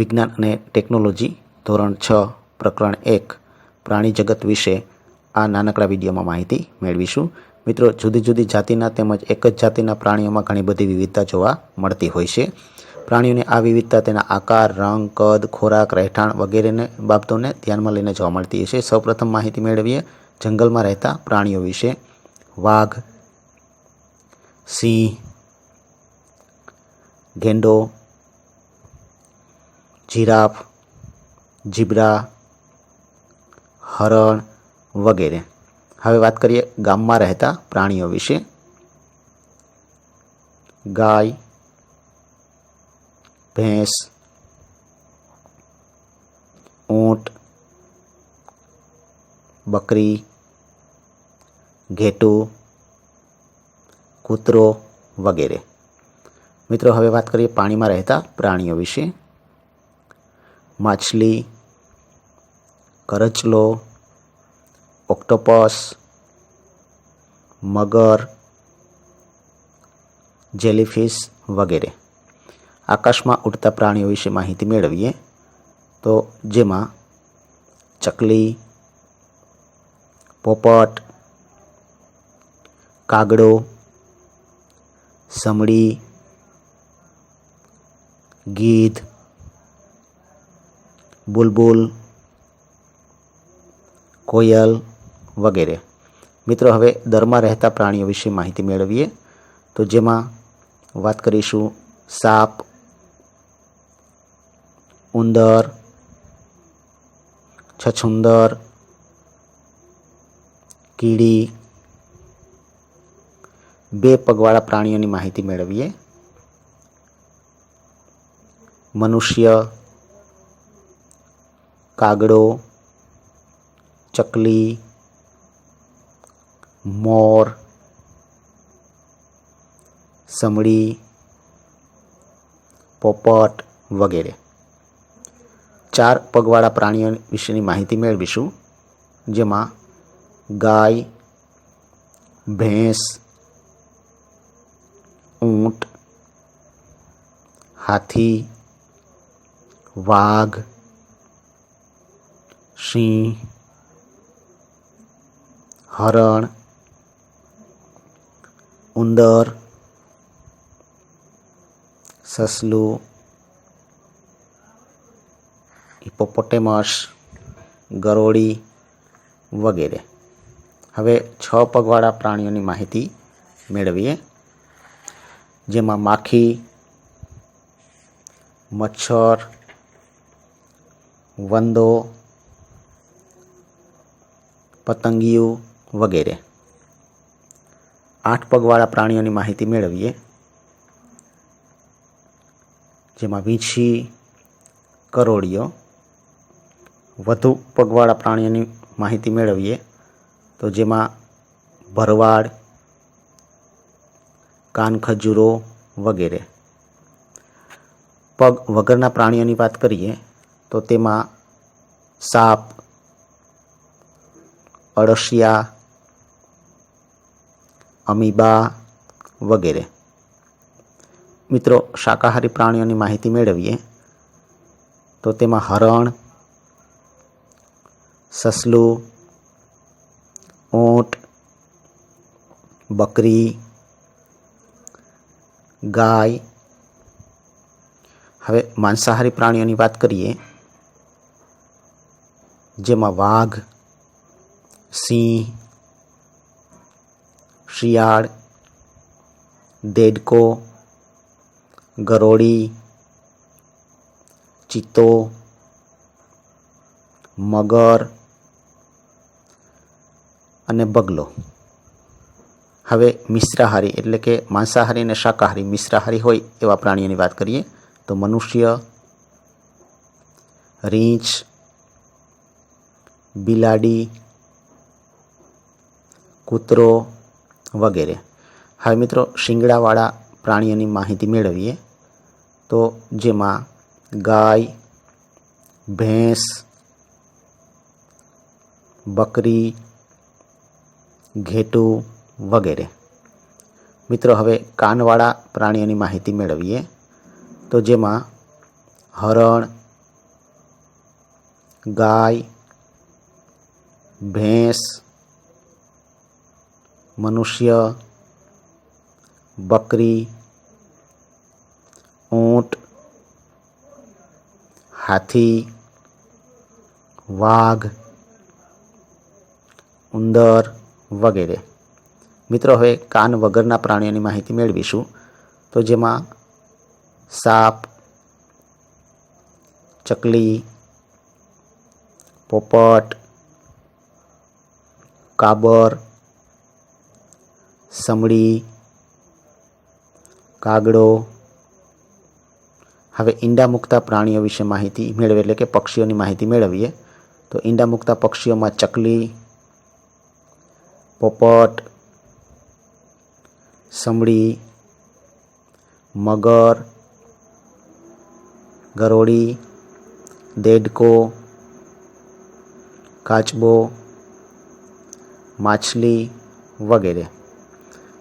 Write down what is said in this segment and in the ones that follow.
વિજ્ઞાન અને ટેકનોલોજી ધોરણ છ, પ્રકરણ એક, પ્રાણી જગત વિશે આ નાનકડા વિડીયોમાં માહિતી મેળવીશું. મિત્રો, જુદી જુદી જાતિના તેમજ એક જ જાતિના પ્રાણીઓમાં ઘણી બધી વિવિધતા જોવા મળતી હોય છે. પ્રાણીઓની આ વિવિધતા તેના આકાર, રંગ, કદ, ખોરાક, રહેઠાણ વગેરેને બાબતોને ધ્યાનમાં લઈને જોવા મળતી હોય છે સૌપ્રથમ માહિતી મેળવીએ જંગલમાં રહેતા પ્રાણીઓ વિશે. વાઘ, સિંહ, ગેંડો જીરાફ જીબ્રા હરણ વગેરે હવે વાત કરીએ ગામમાં રહેતા પ્રાણીઓ વિશે. ગાય, ભેંસ, ઊંટ, બકરી, ઘેટું, કૂતરો વગેરે. મિત્રો, હવે વાત કરીએ પાણીમાં રહેતા પ્રાણીઓ વિશે. માછલી, કરચલો, ઓક્ટોપસ, મગર, જેલીફિશ વગેરે. આકાશમાં ઉડતા પ્રાણીઓ વિશે માહિતી મેળવીએ તો જેમાં ચકલી, પોપટ, કાગડો, સમડી, ગીધ બુલબુલ કોયલ વગેરે મિત્રો હવે દરમાં રહેતા પ્રાણીઓ વિશે માહિતી મેળવીએ. તો જેમાં વાત કરીશું, સાપ, ઉંદર, છછુંદર, કીડી, બે પગવાળા પ્રાણીઓની માહિતી મેળવીએ. મનુષ્ય કાગડો, ચકલી, મોર, સમડી, પોપટ વગેરે. ચાર પગવાળા પ્રાણીઓ વિશેની માહિતી મેળવીશું, જેમાં ગાય, ભેંસ, ઊંટ, હાથી, વાઘ સિંહ, હરણ, ઉંદર, સસલું હિપોપોટેમસ ગરોળી વગેરે. હવે છ પગવાળા પ્રાણીઓની માહિતી મેળવીએ, જેમાં માખી, મચ્છર, વંદો પતંગિયું વગેરે. આઠ પગવાળા પ્રાણીઓની માહિતી મેળવીએ. જેમાં વીંછી, કરોળીઓ, વધુ પગવાળા પ્રાણીઓની માહિતી મેળવીએ. તો જેમાં ભરવાડ, કાનખજૂરો વગેરે. પગ વગરના પ્રાણીઓની વાત કરીએ, તો તેમાં સાપ અળસિયા, અમીબા વગેરે. મિત્રો, શાકાહારી પ્રાણીઓની માહિતી મેળવીએ, તો તેમાં હરણ, સસલું, ઊંટ, બકરી, ગાય. હવે માંસાહારી પ્રાણીઓની વાત કરીએ, જેમાં વાઘ સિંહ, શિયાળ, દેડકો, ગરોળી, ચિત્તો, મગર અને બગલો. હવે મિશ્રાહારી એટલે કે માંસાહારી અને શાકાહારી. મિશ્રાહારી હોય એવા પ્રાણીઓની વાત કરીએ તો મનુષ્ય, રીંછ, બિલાડી કૂતરો વગેરે. હવે મિત્રો, શિંગડાવાળા પ્રાણીઓની માહિતી મેળવીએ તો જેમાં ગાય, ભેંસ, બકરી, ઘેટું વગેરે. મિત્રો, હવે કાનવાળા પ્રાણીઓની માહિતી મેળવીએ તો જેમાં હરણ, ગાય, ભેંસ મનુષ્ય, બકરી, ઊંટ, હાથી, વાઘ, ઉંદર વગેરે. મિત્રો, હવે કાન વગરના પ્રાણીઓની માહિતી મેળવીશું. તો જેમાં સાપ, ચકલી, પોપટ, કાબર સમડી, કાગડો. હવે ઈંડા મૂકતા પ્રાણીઓ વિશે માહિતી મેળવીએ એટલે કે પક્ષીઓની માહિતી મેળવીએ, તો ઈંડા મૂકતા પક્ષીઓમાં ચકલી, પોપટ, સમડી, મગર, ગરોળી, દેડકો, કાચબો, માછલી વગેરે.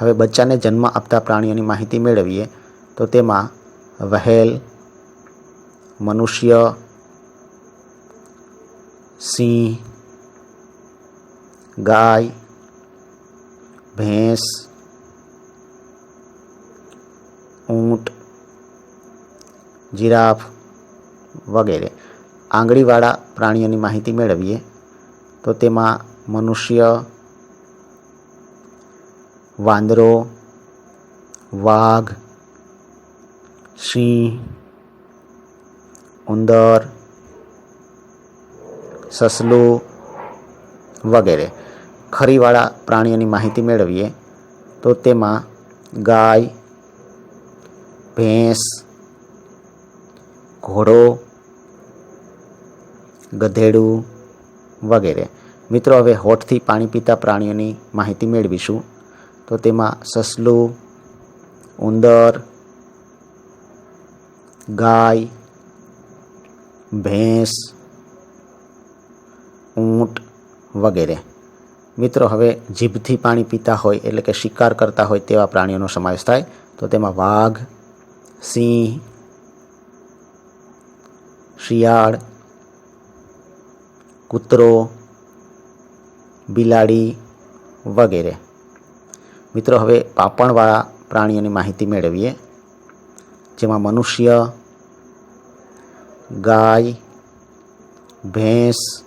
હવે બચ્ચાને જન્મ આપતા પ્રાણીઓની માહિતી મેળવીએ, તો તેમાં વહેલ, મનુષ્ય, સિંહ, ગાય, ભેંસ, ઊંટ, જીરાફ વગેરે. આંગળીવાળા પ્રાણીઓની માહિતી મેળવીએ, તો તેમાં મનુષ્ય વાંદરો, વાઘ, સિંહ, ઉંદર, સસલું વગેરે. ખરીવાળા પ્રાણીઓની માહિતી મેળવીએ તો તેમાં ગાય, ભેંસ, ઘોડો, ગધેડું વગેરે. મિત્રો, હવે હોઠથી પાણી પીતા પ્રાણીઓની માહિતી મેળવીશું. તો તેમાં સસલું, ઉંદર, ગાય, ભેંસ, ઊંટ વગેરે. મિત્રો, હવે જીભથી પાણી પીતા હોય એટલે કે શિકાર કરતા હોય તેવા પ્રાણીઓનો સમાવેશ થાય. તો તેમાં વાઘ, સિંહ, શિયાળ, કૂતરો, બિલાડી વગેરે. મિત્રો, હવે પાપણવાળા પ્રાણીઓની માહિતી મેળવીએ. જેમાં મનુષ્ય, ગાય, ભેંસ,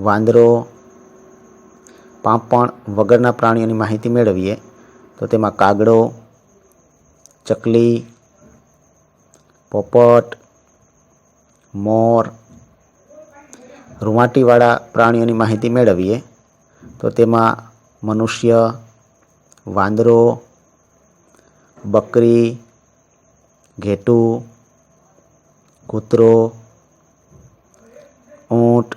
વાંદરો, પાંપણ વગરના પ્રાણીઓની માહિતી મેળવીએ. તો તેમાં કાગડો, ચકલી, પોપટ, મોર, રૂંવાટીવાળા પ્રાણીઓની માહિતી મેળવીએ. તો તેમાં મનુષ્ય વાંદરો, બકરી, ઘેટું, કૂતરો, ઊંટ,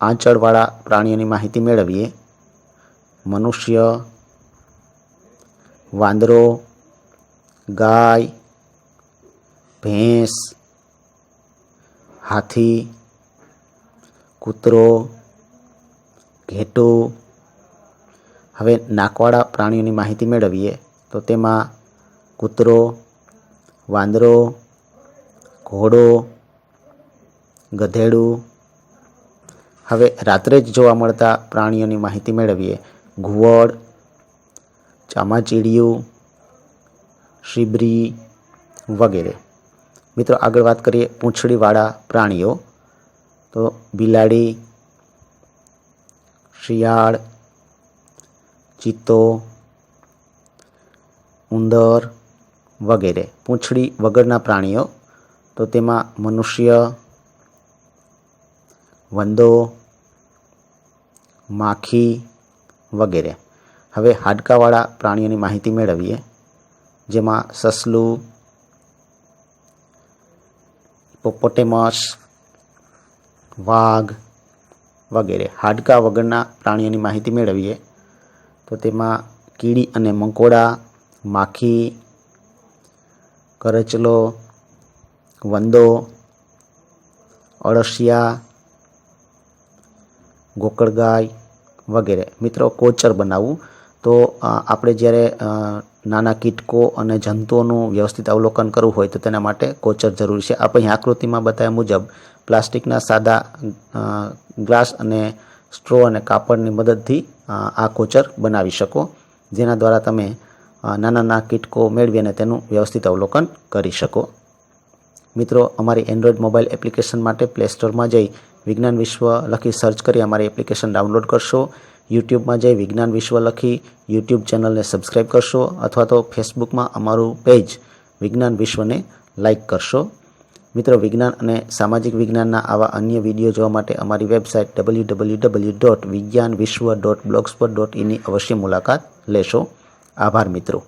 આંચળવાળા પ્રાણીઓની માહિતી મેળવીએ. મનુષ્ય, વાંદરો, ગાય, ભેંસ, હાથી, કૂતરો, ઘેટું હવે નાકવાળા પ્રાણીઓની માહિતી મેળવીએ, તો તેમાં કૂતરો, વાંદરો, ઘોડો, ગધેડું. હવે રાત્રે જ જોવા મળતા પ્રાણીઓની માહિતી મેળવીએ. ઘુવડ, ચામાચીડિયું, શીબરી વગેરે. મિત્રો, આગળ વાત કરીએ પૂંછડીવાળા પ્રાણીઓ. તો બિલાડી, શિયાળ ચિત્તો, ઉંદર વગેરે, પૂંછડી વગરના પ્રાણીઓ. તો તેમાં મનુષ્ય, વંદો, માખી વગેરે. હવે હાડકાવાળા પ્રાણીઓની માહિતી મેળવીએ, જેમાં સસલું, પોપોટેમસ, વાઘ વગેરે. હાડકા વગરના પ્રાણીઓની માહિતી મેળવીએ. તો તેમાં કીડી અને મંકોડા, માખી, કરચલો, વંદો, અળસિયા, ગોકળગાય વગેરે. મિત્રો, કોચર બનાવવું. તો આપણે જ્યારે નાના કીટકો અને જંતુઓનું વ્યવસ્થિત અવલોકન કરવું હોય તો તેના માટે કોચર જરૂરી છે. આપણે આકૃતિમાં બતાવ્યા મુજબ પ્લાસ્ટિકના સાદા ગ્લાસ અને સ્ટ્રો અને કાપડની મદદથી આ કોચર બનાવી શકો, જેના દ્વારા તમે નાના નાના કીટકો મેળવી અને તેનું વ્યવસ્થિત અવલોકન કરી શકો. મિત્રો, અમારી એન્ડ્રોઈડ મોબાઈલ એપ્લિકેશન માટે પ્લે સ્ટોરમાં જઈ વિજ્ઞાન વિશ્વ લખી સર્ચ કરી અમારી એપ્લિકેશન ડાઉનલોડ કરશો. યુટ્યુબમાં જઈ વિજ્ઞાન વિશ્વ લખી યુટ્યુબ ચેનલને સબસ્ક્રાઈબ કરશો અથવા તો ફેસબુકમાં અમારું પેજ વિજ્ઞાન વિશ્વને લાઈક કરશો. મિત્રો, વિજ્ઞાન અને સામાજિક વિજ્ઞાનના આવા અન્ય વીડિયો જોવા માટે અમારી website W W W dot Vigyan Vishwa dot blogspot dot ઇનની અવશ્ય મુલાકાત લેશો. આભાર મિત્રો.